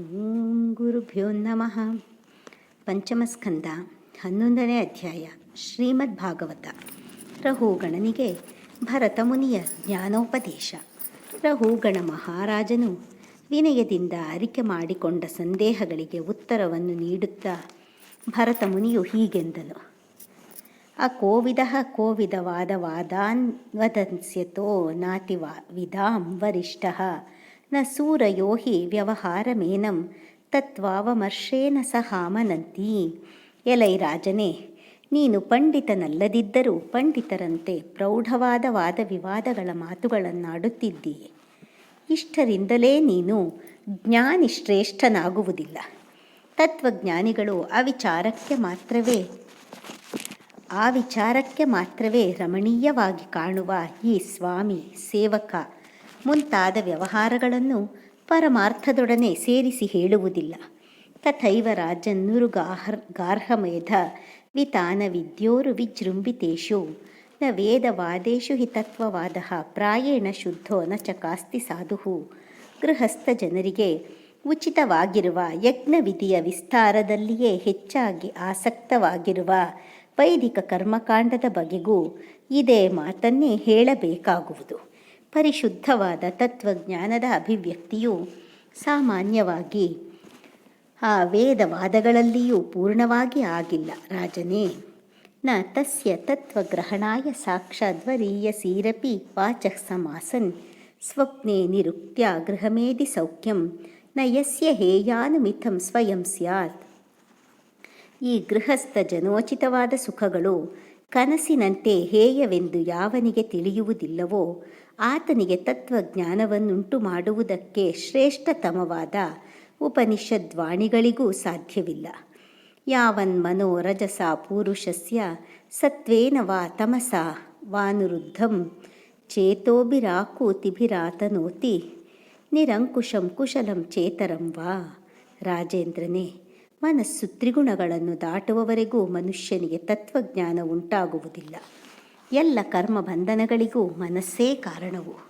ಓಂ ಗುರುಭ್ಯೋ ನಮಃ. ಪಂಚಮಸ್ಕಂದ ಹನ್ನೊಂದನೇ ಅಧ್ಯಾಯ ಶ್ರೀಮದ್ ಭಾಗವತ ರಹುಗಣನಿಗೆ ಭರತ ಮುನಿಯ ಜ್ಞಾನೋಪದೇಶ. ರಹುಗಣ ಮಹಾರಾಜನು ವಿನಯದಿಂದ ಅರಿಕೆ ಮಾಡಿಕೊಂಡ ಸಂದೇಹಗಳಿಗೆ ಉತ್ತರವನ್ನು ನೀಡುತ್ತಾ ಭರತ ಮುನಿಯು ಹೀಗೆಂದನು. ಅಕೋವಿದ ಕೋವಿದವಾದವಾದಾನ್ ವದನ್ಸ್ಯತೋ ನಾತಿವಾ ವಿದಾಂ ವರಿಷ್ಠ. ನ ಸೂರಯೋ ಹಿ ವ್ಯವಹಾರಮೇನಂ ತತ್ವಾವಮರ್ಷೇನ ಸಹಾಮನಂತಿ ಎಲೈ ರಾಜನೇ, ನೀನು ಪಂಡಿತನಲ್ಲದಿದ್ದರೂ ಪಂಡಿತರಂತೆ ಪ್ರೌಢವಾದ ವಾದ ವಿವಾದಗಳ ಮಾತುಗಳನ್ನಾಡುತ್ತಿದ್ದೀಯೆ ಇಷ್ಟರಿಂದಲೇ ನೀನು ಜ್ಞಾನಿ ಶ್ರೇಷ್ಠನಾಗುವುದಿಲ್ಲ ತತ್ವಜ್ಞಾನಿಗಳು ಅವಿಚಾರಕ್ಕೆ ಮಾತ್ರವೇ, ಆ ವಿಚಾರಕ್ಕೆ ಮಾತ್ರವೇ ರಮಣೀಯವಾಗಿ ಕಾಣುವ ಈ ಸ್ವಾಮಿ ಸೇವಕ ಮುಂತಾದ ವ್ಯವಹಾರಗಳನ್ನು ಪರಮಾರ್ಥದೊಡನೆ ಸೇರಿಸಿ ಹೇಳುವುದಿಲ್ಲ. ತಥೈವ ರಾಜ ಗಾರ್ಹಮೇಧ ವಿತಾನ ವಿದ್ಯೋರು ವಿಜೃಂಭಿತೇಷು ನ ವೇದವಾದೇಶು ಹಿ ತತ್ವವಾದ ಪ್ರಾಯೇಣ ಶುದ್ಧೋ ನ ಚಕಾಸ್ತಿ ಸಾಧು ಗೃಹಸ್ಥ ಜನರಿಗೆ ಉಚಿತವಾಗಿರುವ ಯಜ್ಞವಿಧಿಯ ವಿಸ್ತಾರದಲ್ಲಿಯೇ ಹೆಚ್ಚಾಗಿ ಆಸಕ್ತವಾಗಿರುವ ವೈದಿಕ ಕರ್ಮಕಾಂಡದ ಬಗೆಗೂ ಇದೇ ಮಾತನ್ನೇ ಹೇಳಬೇಕಾಗುವುದು. ಪರಿಶುದ್ಧವಾದ ತತ್ವಜ್ಞಾನದ ಅಭಿವ್ಯಕ್ತಿಯು ಸಾಮಾನ್ಯವಾಗಿ ಆ ವೇದವಾದಗಳಲ್ಲಿಯೂ ಪೂರ್ಣವಾಗಿ ಆಗಿಲ್ಲ. ರಾಜನೇ, ನ ತಸ್ಯ ತತ್ವಗ್ರಹಣಾಯ ಸಾಕ್ಷಾದ್ವರೀಯಸೀರಪಿ ವಾಚಃ ಸಮಾಸನ್ ಸ್ವಪ್ನೆ ನಿರುಕ್ತ್ಯ ಗೃಹಮೇಧಿ ಸೌಖ್ಯಂ ನ ಯಸ್ಯ ಹೇಯಾನುಮಿಥಂ ಸ್ವಯಂ ಸ್ಯಾತ್. ಈ ಗೃಹಸ್ಥ ಜನೋಚಿತವಾದ ಸುಖಗಳು ಕನಸಿನಂತೆ ಹೇಯವೆಂದು ಯಾವನಿಗೆ ತಿಳಿಯುವುದಿಲ್ಲವೋ ಆತನಿಗೆ ತತ್ವಜ್ಞಾನವನ್ನುಂಟು ಮಾಡುವುದಕ್ಕೆ ಶ್ರೇಷ್ಠತಮವಾದ ಉಪನಿಷದ್ವಾಣಿಗಳಿಗೂ ಸಾಧ್ಯವಿಲ್ಲ. ಯಾವನ್ ಮನೋರಜಸ ಪೂರುಷಸ್ಯ ಸತ್ವೇನ ವಾ ತಮಸ ವಾನುರುದ್ಧಂ ಚೇತೋಭಿರಾಕೂತಿಭಿರಾತನೋತಿ ನಿರಂಕುಶಂ ಕುಶಲಂ ಚೇತರಂ ವಾ. ರಾಜೇಂದ್ರನೇ, ಮನಸ್ಸು ತ್ರಿಗುಣಗಳನ್ನು ದಾಟುವವರೆಗೂ ಮನುಷ್ಯನಿಗೆ ತತ್ವಜ್ಞಾನ ಉಂಟಾಗುವುದಿಲ್ಲ ಎಲ್ಲ ಕರ್ಮ ಬಂಧನಗಳಿಗೂ ಮನಸ್ಸೇ ಕಾರಣವು.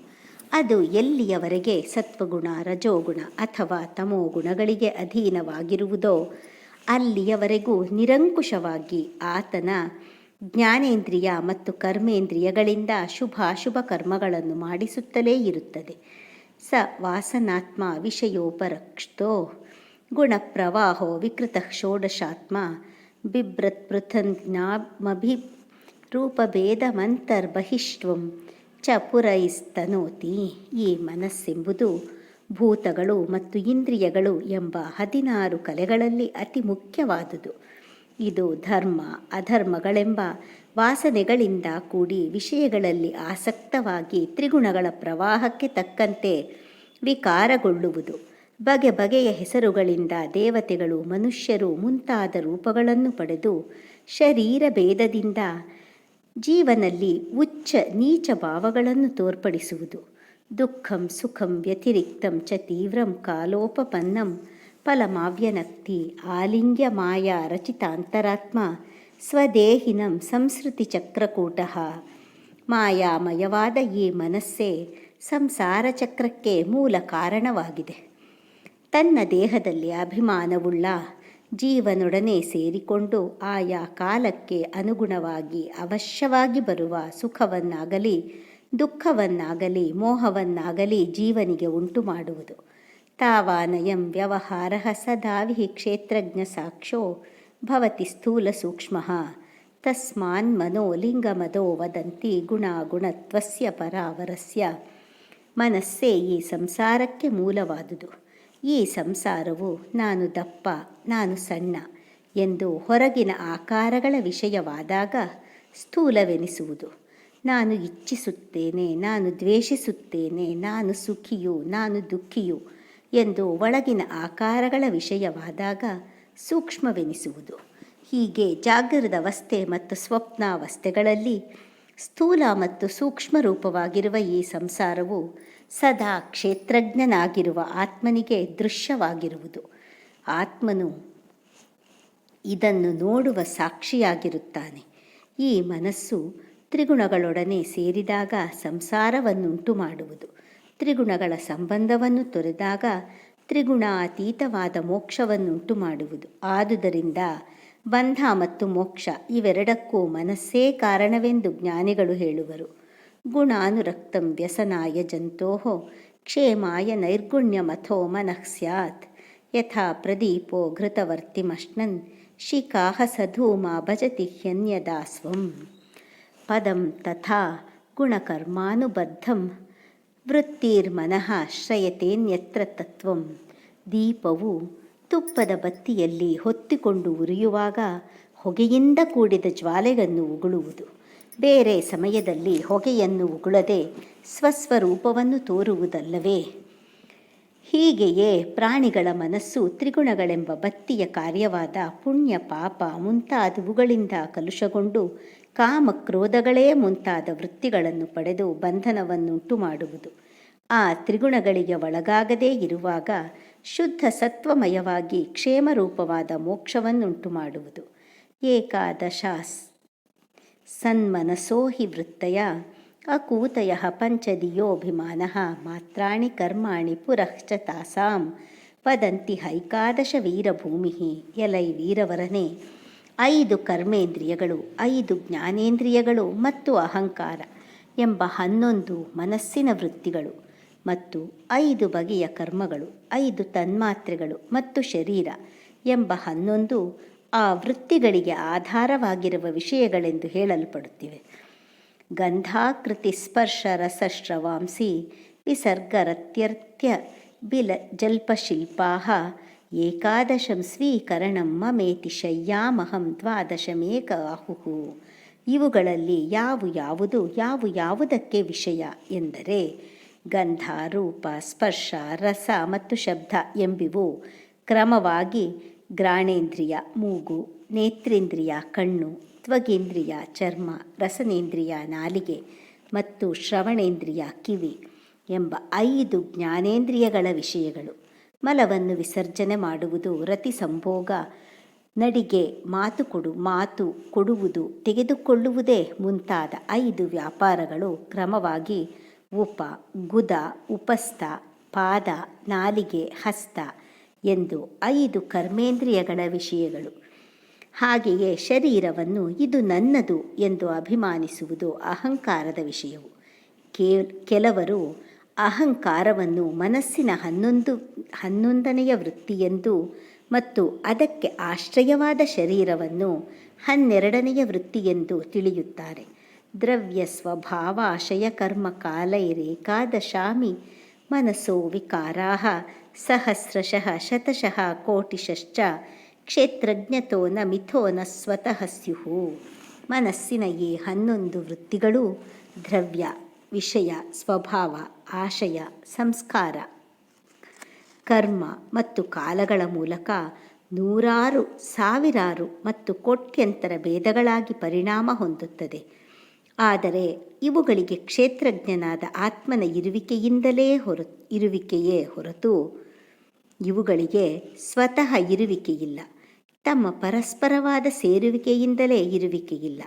ಅದು ಎಲ್ಲಿಯವರೆಗೆ ಸತ್ವಗುಣ, ರಜೋಗುಣ ಅಥವಾ ತಮೋಗುಣಗಳಿಗೆ ಅಧೀನವಾಗಿರುವುದೋ, ಅಲ್ಲಿಯವರೆಗೂ ನಿರಂಕುಶವಾಗಿ ಆತನ ಜ್ಞಾನೇಂದ್ರಿಯ ಮತ್ತು ಕರ್ಮೇಂದ್ರಿಯಗಳಿಂದ ಶುಭಾಶುಭ ಕರ್ಮಗಳನ್ನು ಮಾಡಿಸುತ್ತಲೇ ಇರುತ್ತದೆ. ಸ ವಾಸನಾತ್ಮ ವಿಷಯೋಪರಕ್ಷತೋ ಗುಣಪ್ರವಾಹೋ ವಿಕೃತ ಷೋಡಶಾತ್ಮ ಬಿಭ್ರತ್ ಪೃಥನ್ಜ್ಞಾಮಭಿ ರೂಪಭೇದಮಂತರ್ಬಹಿಷ್ಟ್ವಂ ಚ ಪುರೈಸ್ತನೋತಿ ಈ ಮನಸ್ಸೆಂಬುದು ಭೂತಗಳು ಮತ್ತು ಇಂದ್ರಿಯಗಳು ಎಂಬ ಹದಿನಾರು ಕಲೆಗಳಲ್ಲಿ ಅತಿ ಮುಖ್ಯವಾದುದು. ಇದು ಧರ್ಮ, ಅಧರ್ಮಗಳೆಂಬ ವಾಸನೆಗಳಿಂದ ಕೂಡಿ ವಿಷಯಗಳಲ್ಲಿ ಆಸಕ್ತವಾಗಿ ತ್ರಿಗುಣಗಳ ಪ್ರವಾಹಕ್ಕೆ ತಕ್ಕಂತೆ ವಿಕಾರಗೊಳ್ಳುವುದು. ಬಗೆ ಬಗೆಯ ಹೆಸರುಗಳಿಂದ ದೇವತೆಗಳು ಮನುಷ್ಯರು ಮುಂತಾದ ರೂಪಗಳನ್ನು ಪಡೆದು ಶರೀರ ಭೇದದಿಂದ ಜೀವನಲ್ಲಿ ಉಚ್ಚ ನೀಚ ಭಾವಗಳನ್ನು ತೋರ್ಪಡಿಸುವುದು. ದುಃಖಂ ಸುಖಂ ವ್ಯತಿರಿಕ್ತಂ ಚ ತೀವ್ರಂ ಕಾಲೋಪಪನ್ನಂ ಫಲಮಾವ್ಯನಕ್ತಿ ಆಲಿಂಗ್ಯ ಮಾಯಾ ರಚಿತಾಂತರಾತ್ಮ ಸ್ವದೇಹಿನಂ ಸಂಸ್ಕೃತಿ ಚಕ್ರಕೂಟ. ಮಾಯಾಮಯವಾದ ಈ ಮನಸ್ಸೇ ಸಂಸಾರ ಚಕ್ರಕ್ಕೆ ಮೂಲ ಕಾರಣವಾಗಿದೆ. ತನ್ನ ದೇಹದಲ್ಲಿ ಅಭಿಮಾನವುಳ್ಳ ಜೀವನೊಡನೆ ಸೇರಿಕೊಂಡು ಆಯಾ ಕಾಲಕ್ಕೆ ಅನುಗುಣವಾಗಿ ಅವಶ್ಯವಾಗಿ ಬರುವ ಸುಖವನ್ನಾಗಲಿ, ದುಃಖವನ್ನಾಗಲಿ, ಮೋಹವನ್ನಾಗಲಿ ಜೀವನಿಗೆ ಉಂಟು ಮಾಡುವುದು. ತಾವಾನಯಂ ವ್ಯವಹಾರ ಸದಾವಿ ಕ್ಷೇತ್ರಜ್ಞ ಸಾಕ್ಷೋ ಭವತಿ ಸ್ಥೂಲ ಸೂಕ್ಷ್ಮ. ತಸ್ಮಾನ್ ಮನೋ ಲಿಂಗಮದೋ ವದಂತಿ ಗುಣಾಗುಣತ್ವಸ್ಯ ಪರಾವರಸ್ಯ. ಮನಸ್ಸೇ ಈ ಸಂಸಾರಕ್ಕೆ ಮೂಲವಾದುದು. ಈ ಸಂಸಾರವು ನಾನು ದಪ್ಪ, ನಾನು ಸಣ್ಣ ಎಂದು ಹೊರಗಿನ ಆಕಾರಗಳ ವಿಷಯವಾದಾಗ ಸ್ಥೂಲವೆನಿಸುವುದು. ನಾನು ಇಚ್ಛಿಸುತ್ತೇನೆ, ನಾನು ದ್ವೇಷಿಸುತ್ತೇನೆ, ನಾನು ಸುಖಿಯು, ನಾನು ದುಃಖಿಯು ಎಂದು ಒಳಗಿನ ಆಕಾರಗಳ ವಿಷಯವಾದಾಗ ಸೂಕ್ಷ್ಮವೆನಿಸುವುದು. ಹೀಗೆ ಜಾಗೃತ ಅವಸ್ಥೆ ಮತ್ತು ಸ್ವಪ್ನಾವಸ್ಥೆಗಳಲ್ಲಿ ಸ್ಥೂಲ ಮತ್ತು ಸೂಕ್ಷ್ಮ ರೂಪವಾಗಿರುವ ಈ ಸಂಸಾರವು ಸದಾ ಕ್ಷೇತ್ರಜ್ಞನಾಗಿರುವ ಆತ್ಮನಿಗೆ ದೃಶ್ಯವಾಗಿರುವುದು. ಆತ್ಮನು ಇದನ್ನು ನೋಡುವ ಸಾಕ್ಷಿಯಾಗಿರುತ್ತಾನೆ. ಈ ಮನಸ್ಸು ತ್ರಿಗುಣಗಳೊಡನೆ ಸೇರಿದಾಗ ಸಂಸಾರವನ್ನುಂಟು ಮಾಡುವುದು ತ್ರಿಗುಣಗಳ ಸಂಬಂಧವನ್ನು ತೊರೆದಾಗ ತ್ರಿಗುಣಾತೀತವಾದ ಮೋಕ್ಷವನ್ನುಂಟು ಮಾಡುವುದು ಆದುದರಿಂದ ಬಂಧ ಮತ್ತು ಮೋಕ್ಷ ಇವೆರಡಕ್ಕೂ ಮನಸ್ಸೇ ಕಾರಣವೆಂದು ಜ್ಞಾನಿಗಳು ಹೇಳುವರು. ಗುಣಾನುರಕ್ತಂ ವ್ಯಸನಾಯ ಜಂತೋ ಕ್ಷೇಮಾಯ ನೈರ್ಗುಣ್ಯಮಥೋ ಮನಃ ಸ್ಯಾತ್. ಯಥಾ ಪ್ರದೀಪೋ ಘೃತವರ್ತಿಮಶ್ನನ್ ಶಿಖಾಹ ಸಧೂಮಾ ಭಜತಿ ಹ್ಯನ್ಯದಾಸ್ವಂ. ಪದಂ ತಥಾ ಗುಣಕರ್ಮಾನುಬದ್ಧಂ ವೃತ್ತಿರ್ಮನಃ ಶ್ರಯತೇನ್ಯತ್ರ ತತ್ವಂ. ದೀಪವು ತುಪ್ಪದ ಬತ್ತಿಯಲ್ಲಿ ಹೊತ್ತಿಕೊಂಡು ಉರಿಯುವಾಗ ಹೊಗೆಯಿಂದ ಕೂಡಿದ ಜ್ವಾಲೆಯನ್ನು ಉಗುಳುವುದು. ಬೇರೆ ಸಮಯದಲ್ಲಿ ಹೊಗೆಯನ್ನು ಉಗುಳದೆ ಸ್ವಸ್ವರೂಪವನ್ನು ತೋರುವುದಲ್ಲವೇ? ಹೀಗೆಯೇ ಪ್ರಾಣಿಗಳ ಮನಸ್ಸು ತ್ರಿಗುಣಗಳೆಂಬ ಬತ್ತಿಯ ಕಾರ್ಯವಾದ ಪುಣ್ಯ, ಪಾಪ ಮುಂತಾದವುಗಳಿಂದ ಕಲುಷಗೊಂಡು ಕಾಮ ಕ್ರೋಧಗಳೇ ಮುಂತಾದ ವೃತ್ತಿಗಳನ್ನು ಪಡೆದು ಬಂಧನವನ್ನುಂಟು ಮಾಡುವುದು. ಆ ತ್ರಿಗುಣಗಳಿಗೆ ಒಳಗಾಗದೇ ಇರುವಾಗ ಶುದ್ಧ ಸತ್ವಮಯವಾಗಿ ಕ್ಷೇಮರೂಪವಾದ ಮೋಕ್ಷವನ್ನುಂಟು ಮಾಡುವುದು. ಏಕಾದಶ ಸನ್ಮನಸೋ ಹಿ ವೃತ್ತಯ ಅಕೂತಯ ಪಂಚದಿಯೋಭಿಮಾನ ಮಾತ್ರಾಣಿ ಕರ್ಮಾಣಿ ಪುರಶ್ಚ ತಾಸಾಂ ಪದಂತಿ ಹೈಕಾದಶ ವೀರಭೂಮಿ ಎಲೈ ವೀರವರನೆ. ಐದು ಕರ್ಮೇಂದ್ರಿಯಗಳು, ಐದು ಜ್ಞಾನೇಂದ್ರಿಯಗಳು ಮತ್ತು ಅಹಂಕಾರ ಎಂಬ ಹನ್ನೊಂದು ಮನಸ್ಸಿನ ವೃತ್ತಿಗಳು ಮತ್ತು ಐದು ಬಗೆಯ ಕರ್ಮಗಳು, ಐದು ತನ್ಮಾತ್ರೆಗಳು ಮತ್ತು ಶರೀರ ಎಂಬ ಹನ್ನೊಂದು ಆ ವೃತ್ತಿಗಳಿಗೆ ಆಧಾರವಾಗಿರುವ ವಿಷಯಗಳೆಂದು ಹೇಳಲ್ಪಡುತ್ತಿವೆ. ಗಂಧಾಕೃತಿ ಸ್ಪರ್ಶ ರಸಶ್ರವಾಂಸಿ ವಿಸರ್ಗರತ್ಯರ್ಥ್ಯ ಬಿಲ ಜಲ್ಪಶಿಲ್ಪಾಹ ಏಕಾದಶಂ ಸ್ವೀಕರಣಂ ಮಮೇತಿ ಶಯ್ಯಾಮಹಂ ದ್ವಾದಶಮೇಕ ಆಹುಹು. ಇವುಗಳಲ್ಲಿ ಯಾವು ಯಾವುದು, ಯಾವು ಯಾವುದಕ್ಕೆ ವಿಷಯ ಎಂದರೆ ಗಂಧ ರೂಪ ಸ್ಪರ್ಶ, ರಸ ಮತ್ತು ಶಬ್ದ ಎಂಬಿವು ಕ್ರಮವಾಗಿ ಗ್ರಾಣೇಂದ್ರಿಯ ಮೂಗು, ನೇತ್ರೇಂದ್ರಿಯ, ಕಣ್ಣು, ತ್ವಗೇಂದ್ರಿಯ, ಚರ್ಮ, ರಸನೇಂದ್ರಿಯ, ನಾಲಿಗೆ ಮತ್ತು ಶ್ರವಣೇಂದ್ರಿಯ, ಕಿವಿ ಎಂಬ ಐದು ಜ್ಞಾನೇಂದ್ರಿಯಗಳ ವಿಷಯಗಳು. ಮಲವನ್ನು ವಿಸರ್ಜನೆ ಮಾಡುವುದು ರತಿ ಸಂಭೋಗ. ನಡಿಗೆ ಮಾತು ಕೊಡು, ಮಾತು ಕೊಡುವುದು, ತೆಗೆದುಕೊಳ್ಳುವುದೇ ಮುಂತಾದ ಐದು ವ್ಯಾಪಾರಗಳು ಕ್ರಮವಾಗಿ ಉಪ, ಗುದ, ಉಪಸ್ಥ, ಪಾದ, ನಾಲಿಗೆ, ಹಸ್ತ ಎಂದು ಐದು ಕರ್ಮೇಂದ್ರಿಯಗಳ ವಿಷಯಗಳು. ಹಾಗೆಯೇ ಶರೀರವನ್ನು ಇದು ನನ್ನದು ಎಂದು ಅಭಿಮಾನಿಸುವುದು ಅಹಂಕಾರದ ವಿಷಯವು. ಕೆಲವರು ಅಹಂಕಾರವನ್ನು ಮನಸ್ಸಿನ ಹನ್ನೊಂದು, ಹನ್ನೊಂದನೆಯ ವೃತ್ತಿಯೆಂದು ಮತ್ತು ಅದಕ್ಕೆ ಆಶ್ರಯವಾದ ಶರೀರವನ್ನು ಹನ್ನೆರಡನೆಯ ವೃತ್ತಿಯೆಂದು ತಿಳಿಯುತ್ತಾರೆ. ದ್ರವ್ಯ ಸ್ವಭಾವಾಶಯ ಕರ್ಮ ಕಾಲೈರೇಕಾದಶಾಮಿ ಮನಸ್ಸೋ ವಿಕಾರಾ ಸಹಸ್ರಶಃ, ಶತಶಃ ಕೋಟಿಶಶ್ಚ ಕ್ಷೇತ್ರಜ್ಞತೋ ನ ಮಿಥೋ ನ ಸ್ವತಃ ಸ್ಯುಹು. ಮನಸ್ಸಿನ ಈ ಹನ್ನೊಂದು ವೃತ್ತಿಗಳು ದ್ರವ್ಯ, ವಿಷಯ, ಸ್ವಭಾವ, ಆಶಯ, ಸಂಸ್ಕಾರ. ಕರ್ಮ ಮತ್ತು ಕಾಲಗಳ ಮೂಲಕ ನೂರಾರು, ಸಾವಿರಾರು ಮತ್ತು ಕೋಟ್ಯಂತರ ಭೇದಗಳಾಗಿ ಪರಿಣಾಮ ಹೊಂದುತ್ತದೆ. ಆದರೆ ಇವುಗಳಿಗೆ ಕ್ಷೇತ್ರಜ್ಞನಾದ ಆತ್ಮನ ಇರುವಿಕೆಯಿಂದಲೇ ಹೊರ, ಇರುವಿಕೆಯೇ ಹೊರತು ಇವುಗಳಿಗೆ ಸ್ವತಃ ಇರುವಿಕೆಯಿಲ್ಲ. ತಮ್ಮ ಪರಸ್ಪರವಾದ ಸೇರುವಿಕೆಯಿಂದಲೇ ಇರುವಿಕೆಯಿಲ್ಲ.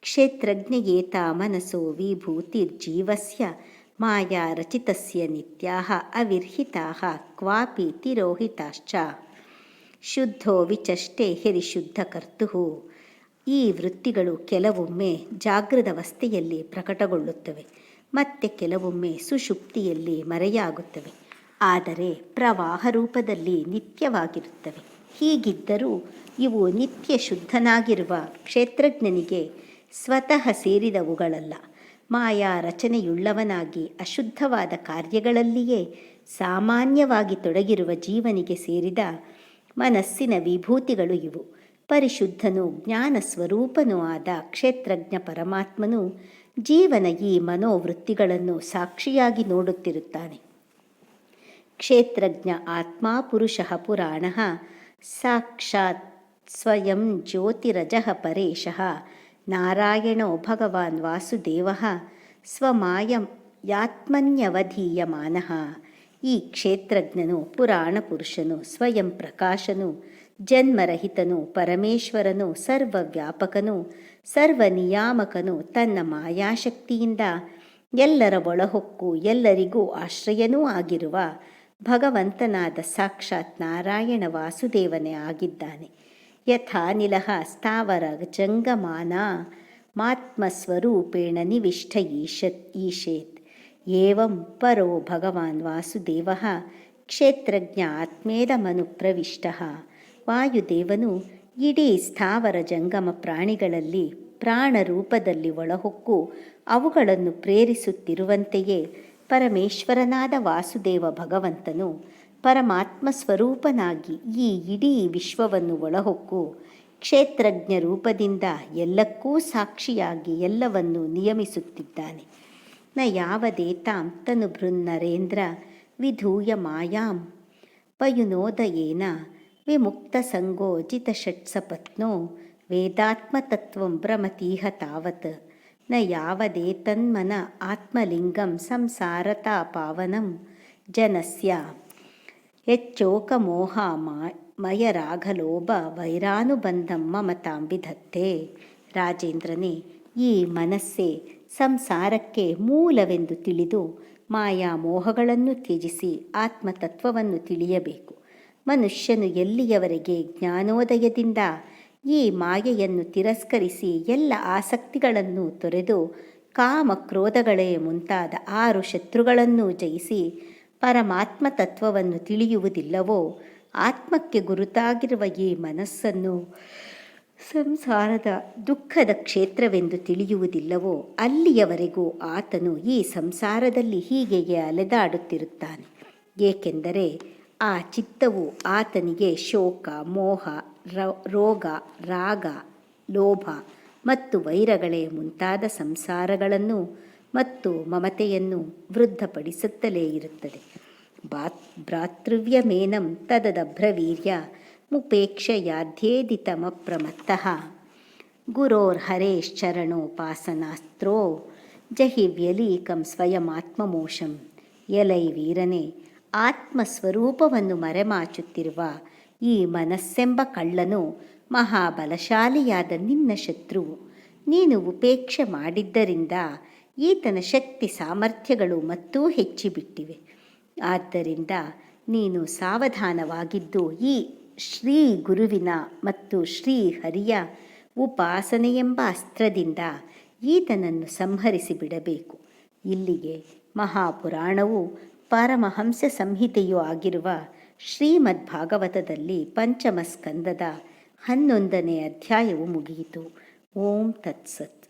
ಕ್ಷೇತ್ರಜ್ಞಯೇತ ಮನಸೋ ವಿಭೂತಿರ್ಜೀವಸ್ಯ ಮಾಯಾ ರಚಿತಸ್ಯ ನಿತ್ಯಾಹ ಅವಿರ್ಹಿತಾಹ ಕ್ವಾಪಿ ತಿರೋಹಿತಾಶ್ಚ ಶುದ್ಧೋ ವಿಚಷ್ಟೇ ಹಿರಿಶುದ್ಧಕರ್ತುಹು ಈ ವೃತ್ತಿಗಳು ಕೆಲವೊಮ್ಮೆ ಜಾಗೃತವಸ್ಥೆಯಲ್ಲಿ ಪ್ರಕಟಗೊಳ್ಳುತ್ತವೆ. ಮತ್ತೆ ಕೆಲವೊಮ್ಮೆ ಸುಷುಪ್ತಿಯಲ್ಲಿ ಮರೆಯಾಗುತ್ತವೆ. ಆದರೆ ಪ್ರವಾಹ ರೂಪದಲ್ಲಿ ನಿತ್ಯವಾಗಿರುತ್ತವೆ. ಹೀಗಿದ್ದರೂ ಇವು ನಿತ್ಯ ಶುದ್ಧನಾಗಿರುವ ಕ್ಷೇತ್ರಜ್ಞನಿಗೆ ಸ್ವತಃ ಸೇರಿದವುಗಳಲ್ಲ. ಮಾಯಾ ರಚನೆಯುಳ್ಳವನಾಗಿ ಅಶುದ್ಧವಾದ ಕಾರ್ಯಗಳಲ್ಲಿಯೇ ಸಾಮಾನ್ಯವಾಗಿ ತೊಡಗಿರುವ ಜೀವನಿಗೆ ಸೇರಿದ ಮನಸ್ಸಿನ ವಿಭೂತಿಗಳು ಇವು. ಪರಿಶುದ್ಧನೂ ಜ್ಞಾನ ಸ್ವರೂಪನೂ ಆದ ಕ್ಷೇತ್ರಜ್ಞ ಪರಮಾತ್ಮನು ಜೀವನ ಈ ಮನೋವೃತ್ತಿಗಳನ್ನು ಸಾಕ್ಷಿಯಾಗಿ ನೋಡುತ್ತಿರುತ್ತಾನೆ. ಕ್ಷೇತ್ರಜ್ಞ ಆತ್ಮ ಪುರುಷ ಪುರಾಣ ಸಾಕ್ಷಾತ್ ಸ್ವಯಂ ಜ್ಯೋತಿರಜ ಪರೇಶ ನಾರಾಯಣೋ ಭಗವಾನ್ ವಾಸುದೇವ ಸ್ವಮಾಯಂ ಯಾತ್ಮನ್ಯವಧೀಯಮಾನಃ ಈ ಕ್ಷೇತ್ರಜ್ಞನು ಪುರಾಣ ಪುರುಷನು ಸ್ವಯಂ ಪ್ರಕಾಶನು ಜನ್ಮರಹಿತನು ಪರಮೇಶ್ವರನು ಸರ್ವವ್ಯಾಪಕನು ಸರ್ವನಿಯಾಮಕನು ತನ್ನ ಮಾಯಾಶಕ್ತಿಯಿಂದ ಎಲ್ಲರ ಒಳಹೊಕ್ಕು ಎಲ್ಲರಿಗೂ ಆಶ್ರಯನೂ ಆಗಿರುವ ಭಗವಂತನಾದ ಸಾಕ್ಷಾತ್ ನಾರಾಯಣ ವಾಸುದೇವನೇ ಆಗಿದ್ದಾನೆ. ಯಥಾನಿಲಃ ಸ್ಥಾವರ ಜಂಗಮಾನ ಮಾತ್ಮಸ್ವರೂಪೇಣ ನಿವಿಷ್ಠ ಈಶತ್ ಈಶೇತ್. ಏವಂ ಪರೋ ಭಗವಾನ್ ವಾಸುದೇವ ಕ್ಷೇತ್ರಜ್ಞ ಆತ್ಮೇದಮನು ಪ್ರವಿಷ್ಟ. ವಾಯುದೇವನು ಇಡೀ ಸ್ಥಾವರ ಜಂಗಮ ಪ್ರಾಣಿಗಳಲ್ಲಿ ಪ್ರಾಣ ರೂಪದಲ್ಲಿ ಒಳಹೊಕ್ಕು ಅವುಗಳನ್ನು ಪ್ರೇರಿಸುತ್ತಿರುವಂತೆಯೇ ಪರಮೇಶ್ವರನಾದ ವಾಸುದೇವ ಭಗವಂತನು ಪರಮಾತ್ಮ ಸ್ವರೂಪನಾಗಿ ಈ ಇಡೀ ವಿಶ್ವವನ್ನು ಒಳಹೊಕ್ಕು, ಕ್ಷೇತ್ರಜ್ಞ ರೂಪದಿಂದ ಎಲ್ಲಕ್ಕೂ ಸಾಕ್ಷಿಯಾಗಿ ಎಲ್ಲವನ್ನು ನಿಯಮಿಸುತ್ತಿದ್ದಾನೆ. ನ ಯಾವದೇತಾಂ ತನು ಬೃನ್ನರೇಂದ್ರ ವಿಧೂಯ ಮಾಯಾಂ ಪಯುನೋದಯೇನ ವಿಮುಕ್ತ ಸಂಗೋಜಿತ ಷಟ್ಸಪತ್ನೋ, ವೇದಾತ್ಮತತ್ವಂ ಭ್ರಮತೀಹ ತಾವತ್ ನ ಯಾವದೇತನ್ಮನ ಆತ್ಮಲಿಂಗಂ ಸಂಸಾರತಾ ಪಾವನಂ ಜನಸ್ಯ. ಹೆಚ್ಚೋಕಮೋಹ ಮಯರಾಘಲೋಭ ವೈರಾನುಬಂಧಂ ಮಮತಾಂ ವಿಧತ್ತೆ ರಾಜೇಂದ್ರನೇ, ಈ ಮನಸ್ಸೇ ಸಂಸಾರಕ್ಕೆ ಮೂಲವೆಂದು ತಿಳಿದು ಮಾಯಾ ಮೋಹಗಳನ್ನು ತ್ಯಜಿಸಿ ಆತ್ಮತತ್ವವನ್ನು ತಿಳಿಯಬೇಕು. ಮನುಷ್ಯನು ಎಲ್ಲಿಯವರೆಗೆ ಜ್ಞಾನೋದಯದಿಂದ ಈ ಮಾಯೆಯನ್ನು ತಿರಸ್ಕರಿಸಿ ಎಲ್ಲ ಆಸಕ್ತಿಗಳನ್ನು ತೊರೆದು ಕಾಮ ಕ್ರೋಧಗಳೇ ಮುಂತಾದ ಆರು ಶತ್ರುಗಳನ್ನು ಜಯಿಸಿ ಪರಮಾತ್ಮ ತತ್ವವನ್ನು ತಿಳಿಯುವುದಿಲ್ಲವೋ, ಆತ್ಮಕ್ಕೆ ಗುರುತಾಗಿರುವ ಈ ಮನಸ್ಸನ್ನು ಸಂಸಾರದ ದುಃಖದ ಕ್ಷೇತ್ರವೆಂದು ತಿಳಿಯುವುದಿಲ್ಲವೋ, ಅಲ್ಲಿಯವರೆಗೂ ಆತನು ಈ ಸಂಸಾರದಲ್ಲಿ ಹೀಗೆಯೇ ಅಲೆದಾಡುತ್ತಿರುತ್ತಾನೆ. ಏಕೆಂದರೆ ಆ ಚಿತ್ತವು ಆತನಿಗೆ ಶೋಕ, ಮೋಹ ರೋಗ, ರಾಗ, ಲೋಭ ಮತ್ತು ವೈರಗಳೇ ಮುಂತಾದ ಸಂಸಾರಗಳನ್ನು ಮತ್ತು ಮಮತೆಯನ್ನು ವೃದ್ಧಪಡಿಸುತ್ತಲೇ ಇರುತ್ತದೆ. ಬಾ ಭ್ರಾತೃವ್ಯಮೇನಂ ತದದಭ್ರವೀರ್ಯ ಮುಪೇಕ್ಷಯಾಧ್ಯೇದಿತಮಪ್ರಮತ್ತಃ. ಗುರೋರ್ಹರೇಶ್ಚರಣೋಪಾಸನಾಸ್ತ್ರೋ ಜಹಿವ್ಯಲೀಕಂ ಸ್ವಯಮಾತ್ಮಮೋಷಂ. ಎಲೈ ವೀರನೆ, ಆತ್ಮಸ್ವರೂಪವನ್ನು ಮರೆಮಾಚುತ್ತಿರುವ ಈ ಮನಸ್ಸೆಂಬ ಕಳ್ಳನು ಮಹಾಬಲಶಾಲಿಯಾದ ನಿನ್ನ ಶತ್ರುವು ನೀನು ಉಪೇಕ್ಷೆ ಮಾಡಿದ್ದರಿಂದ ಈತನ ಶಕ್ತಿ ಸಾಮರ್ಥ್ಯಗಳು ಮತ್ತೂ ಹೆಚ್ಚಿಬಿಟ್ಟಿವೆ. ಆದ್ದರಿಂದ ನೀನು ಸಾವಧಾನವಾಗಿದ್ದು ಈ ಶ್ರೀ ಗುರುವಿನ ಮತ್ತು ಶ್ರೀ ಹರಿಯ ಉಪಾಸನೆಯೆಂಬ ಅಸ್ತ್ರದಿಂದ ಈತನನ್ನು ಸಂಹರಿಸಿ ಬಿಡಬೇಕು. ಇಲ್ಲಿಗೆ ಮಹಾಪುರಾಣವು ಪರಮಹಂಸ ಸಂಹಿತೆಯೂ ಆಗಿರುವ ಶ್ರೀಮದ್ ಪಂಚಮಸ್ಕಂದದ ಪಂಚಮ ಸ್ಕಂದದ ಹನ್ನೊಂದನೇ ಅಧ್ಯಾಯವು ಮುಗಿಯಿತು. ಓಂ ತತ್ಸತ್.